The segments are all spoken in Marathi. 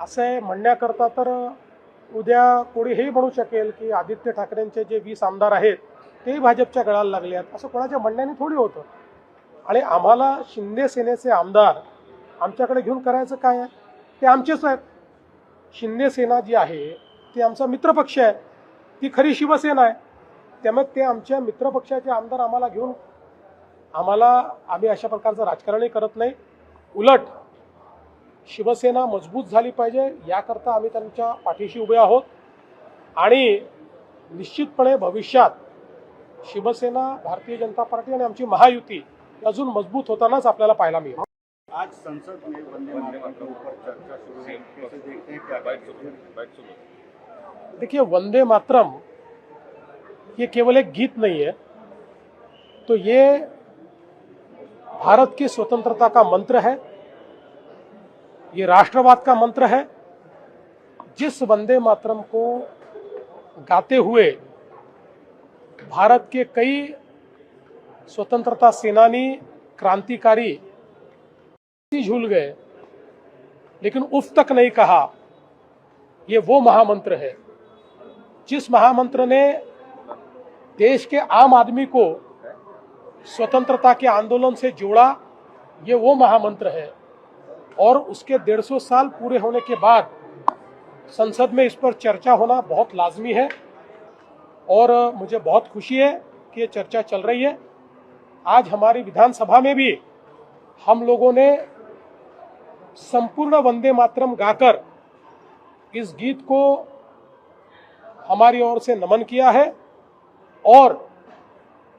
असं आहे म्हणण्याकरता तर उद्या कोणी हेही म्हणू शकेल की आदित्य ठाकरेंचे जे वीस आमदार आहेत तेही भाजपच्या गळाला लागले आहेत. असं कोणाच्या म्हणण्याने थोडी होतं. आणि आम्हाला शिंदे सेनेचे आमदार आमच्याकडे घेऊन करायचं काय आहे? ते आमचेच आहेत. शिंदे सेना जी आहे ती आमचा मित्रपक्ष आहे. ती खरी शिवसेना आहे. त्यामुळे ते आमच्या मित्रपक्षाचे आमदार आम्हाला घेऊन आम्हाला आम्ही अशा प्रकारचं राजकारणही करत नाही. उलट शिवसेना मजबूत झाली पाहिजे याकरता आम्ही त्यांच्या पाठीशी उभे आहोत. आणि निश्चितपणे भविष्यात शिवसेना भारतीय जनता पार्टी आणि आमची महायुती अजून मजबूत होतानाच आपल्याला पाहायला मिळेल. आज संसद में वंदे मातरम हैं देखिए वंदे मातरम ये केवल एक गीत नहीं है। तो ये भारत की स्वतंत्रता का मंत्र है। ये राष्ट्रवाद का मंत्र है। जिस वंदे मातरम को गाते हुए भारत के कई स्वतंत्रता सेनानी, क्रांतिकारी झूल गए, लेकिन उफ तक नहीं कहा, ये वो महामंत्र है। जिस महामंत्र ने देश के आम आदमी को स्वतंत्रता के आंदोलन से जोड़ा, ये वो महामंत्र है। और उसके डेढ़ सौ साल पूरे होने के बाद संसद में इस पर चर्चा होना बहुत लाजमी है और मुझे बहुत खुशी है कि ये चर्चा चल रही है। आज हमारी विधानसभा में भी हम लोगों ने संपूर्ण वंदे मातरम गाकर इस गीत को हमारी ओर से नमन किया है और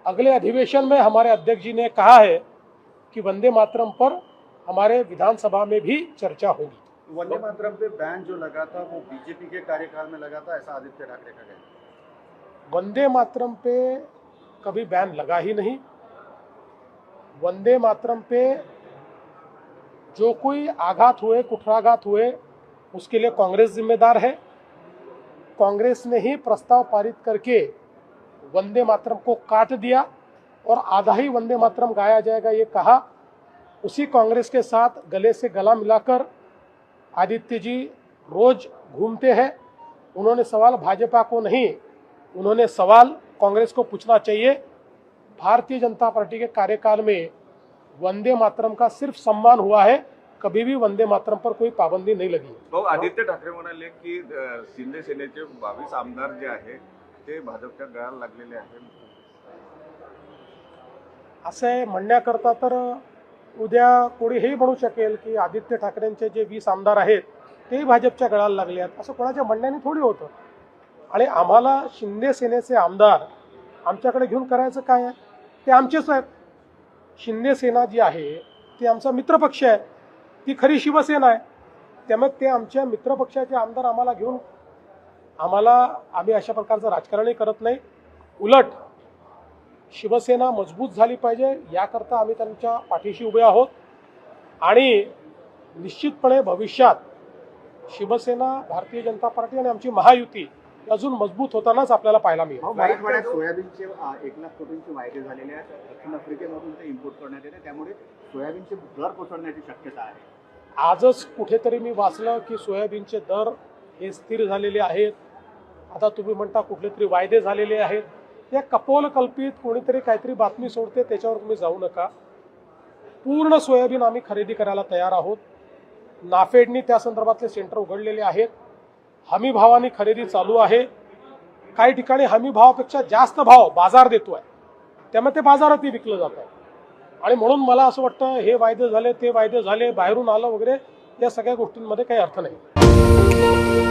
अगले अधिवेशन में हमारे अध्यक्ष जी ने कहा है कि वंदे मातरम पर हमारे विधानसभा में भी चर्चा होगी। वंदे मातरम पे बैन जो लगा था वो बीजेपी के कार्यकाल में लगा था ऐसा आदित्य ठाकरे का कहना वंदे मातरम पे कभी बैन लगा ही नहीं। वंदे मातरम पे जो कोई आघात हुए कुठराघात हुए उसके लिए कांग्रेस जिम्मेदार है। कांग्रेस ने ही प्रस्ताव पारित करके वंदे मातरम को काट दिया और आधा ही वंदे मातरम गाया जाएगा ये कहा उसी कांग्रेस के साथ गले से गला मिलाकर आदित्य जी रोज घूमते हैं। उन्होंने सवाल भाजपा को नहीं उन्होंने सवाल कांग्रेस को पूछना चाहिए। भारतीय जनता पार्टी के कार्यकाल में वंदे मातरम का सिर्फ़ सम्मान हुआ है कभी भी वंदे मातरम पर कोई पाबंदी नहीं लगी। भाऊ आदित्य ठाकरे म्हणाले की शिंदे सेनेचे बावीस आमदार जे आहे ते भाजपच्या गळाला लागलेले आहेत. असं म्हणण्याकरता तर उद्या कोणी हेही म्हणू शकेल की आदित्य ठाकरेंचे जे वीस आमदार आहेत तेही भाजपच्या गळाला लागले आहेत असं कोणाच्या म्हणण्याने थोडी होतं. आणि आम्हाला शिंदे सेनेचे आमदार आमच्याकडे घेऊन करायचं काय आहे? ते आमचेच आहेत. शिंदे सेना जी आहे ती आमचा मित्रपक्ष आहे. ती खरी शिवसेना आहे. त्यामुळे ते आमच्या मित्रपक्षाचे आमदार आम्हाला घेऊन आम्हाला आम्ही अशा प्रकारचं राजकारणही करत नाही. उलट शिवसेना मजबूत झाली पाहिजे याकरता आम्ही त्यांच्या पाठीशी उभे आहोत. आणि निश्चितपणे भविष्यात शिवसेना भारतीय जनता पार्टी आणि आमची महायुती अजून मजबूत होतानाच आपल्याला पाहायला मिळेल. सोयाबीनचे एक लाख कोटींचे वायदे झालेले आहेत. दक्षिण आफ्रिकेमधून ते इम्पोर्ट करण्यात येते. त्यामुळे सोयाबीनचे दर कोसळण्याची शक्यता आहे. आजच कुठेतरी मी वाचलं की सोयाबीनचे दर हे स्थिर झालेले आहेत. आता तुम्ही म्हणता कुठले तरी वायदे झालेले आहेत. या कपोलकल्पित कोणीतरी काहीतरी बातमी सोडते त्याच्यावर तुम्ही जाऊ नका. पूर्ण सोयाबीन आम्ही खरेदी करायला तयार आहोत. नाफेडनी त्या संदर्भातले सेंटर उघडलेले आहेत. हमी भावाने खरेदी चालू आहे. काही ठिकाणी हमी भावापेक्षा जास्त भाव बाजार देतो आहे त्यामुळे ते बाजारातही विकलं जात आहे आणि म्हणून मला असं वाटतं हे वायदे झाले ते वायदे झाले बाहेरून आलं वगैरे या सगळ्या गोष्टींमध्ये काही अर्थ नाही.